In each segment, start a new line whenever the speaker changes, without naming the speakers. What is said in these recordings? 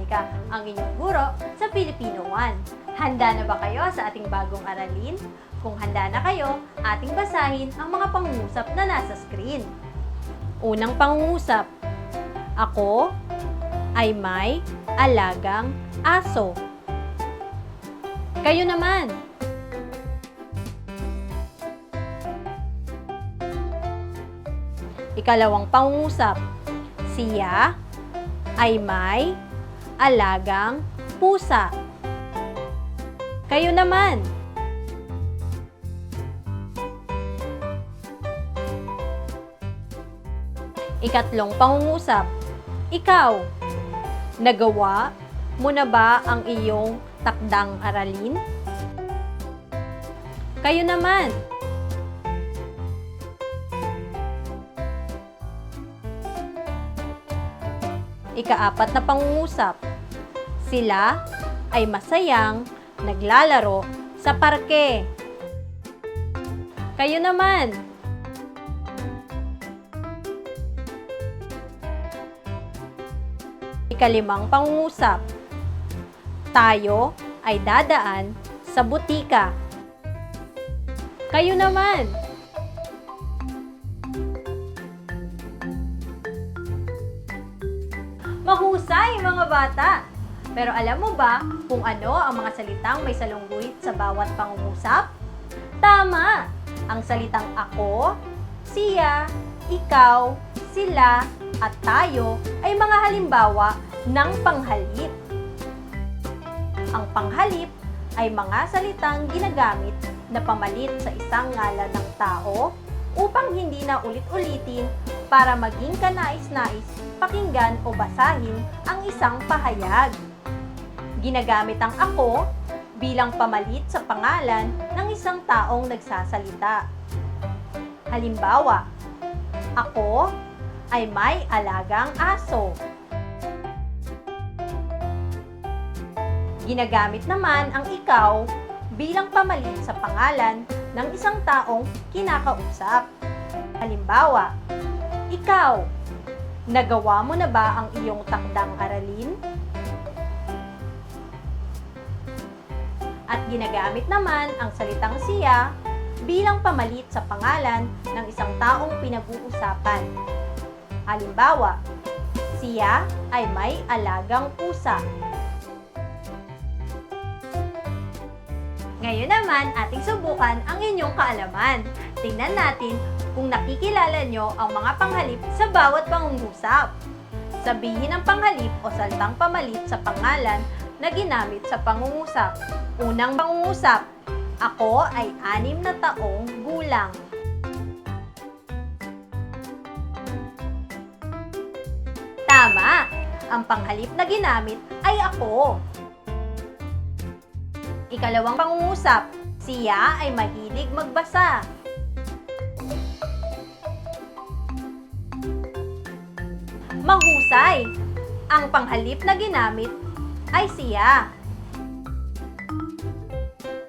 Monica, ang inyong guro sa Filipino 1. Handa na ba kayo sa ating bagong aralin? Kung handa na kayo, ating basahin ang mga pangungusap na nasa screen. Unang pangungusap, Ako ay may alagang aso. Kayo naman, Ikalawang pangungusap, siya ay may alagang pusa. Kayo naman. Ikatlong pangungusap, ikaw, nagawa mo na ba ang iyong takdang aralin? Kayo naman. Ikaapat na pangungusap. Sila ay masayang naglalaro sa parke. Kayo naman. Ikalimang pangungusap. Tayo ay dadaan sa butika. Kayo naman. Mahusay, mga bata! Pero alam mo ba kung ano ang mga salitang may salungguhit sa bawat pangungusap? Tama! Ang salitang ako, siya, ikaw, sila, at tayo ay mga halimbawa ng panghalip. Ang panghalip ay mga salitang ginagamit na pamalit sa isang ngalan ng tao upang hindi na ulit-ulitin para maging kanais-nais pakinggan o basahin ang isang pahayag. Ginagamit ang ako bilang pamalit sa pangalan ng isang taong nagsasalita. Halimbawa, ako ay may alagang aso. Ginagamit naman ang ikaw bilang pamalit sa pangalan ng isang taong kinakausap. Halimbawa, ikaw, nagawa mo na ba ang iyong takdang aralin? At ginagamit naman ang salitang siya bilang pamalit sa pangalan ng isang taong pinag-uusapan. Halimbawa, siya ay may alagang pusa. Ngayon naman, ating subukan ang inyong kaalaman. Tingnan natin kung nakikilala nyo ang mga panghalip sa bawat pangungusap. Sabihin ang panghalip o saltang pamalit sa pangalan na ginamit sa pangungusap. Unang pangungusap, ako ay anim na taong gulang. Tama! Ang panghalip na ginamit ay ako. Ikalawang pangungusap, siya ay mahilig magbasa. Mahusay! Ang panghalip na ginamit ay siya.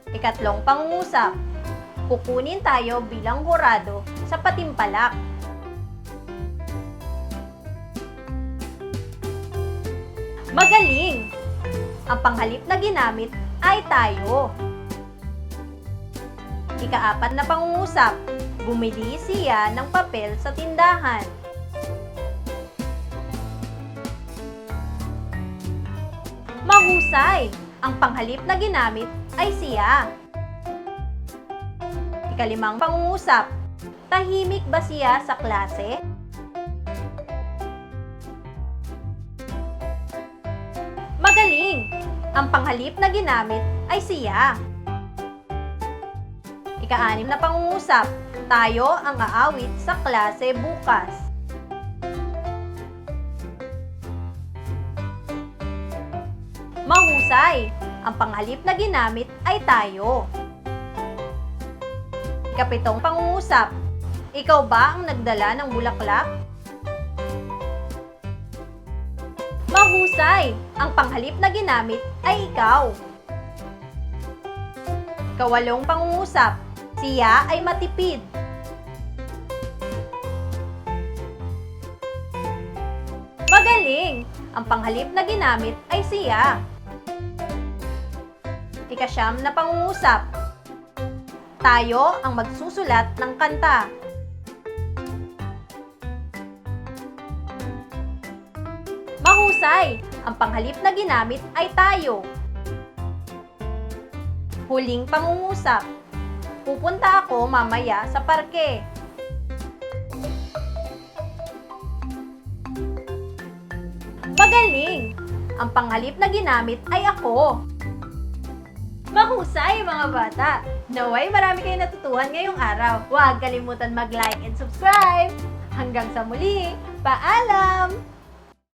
Ikatlong pangungusap, kukunin tayo bilang hurado sa patimpalak. Magaling! Ang panghalip na ginamit ay tayo. Ikaapat na pangungusap, bumili siya ng papel sa tindahan. Mahusay! Ang panghalip na ginamit ay siya. Ikalimang pangungusap, tahimik ba siya sa klase? Magaling! Ang panghalip na ginamit ay siya. Ika-anim na pangungusap, tayo ang aawit sa klase bukas. Mahusay! Ang panghalip na ginamit ay tayo. Ikapitong pangungusap, ikaw ba ang nagdala ng bulaklak? Mahusay! Ang panghalip na ginamit ay ikaw. Kawalong pangungusap, siya ay matipid. Magaling! Ang panghalip na ginamit ay siya. Ikasyam na pangungusap. Tayo ang magsusulat ng kanta. Mahusay! Ang panghalip na ginamit ay tayo. Huling pangungusap. Pupunta ako mamaya sa parke. Magaling! Ang panghalip na ginamit ay ako. Mahusay mga bata! Naway marami kayong natutuhan ngayong araw. Huwag kalimutan mag-like and subscribe. Hanggang sa muli, paalam!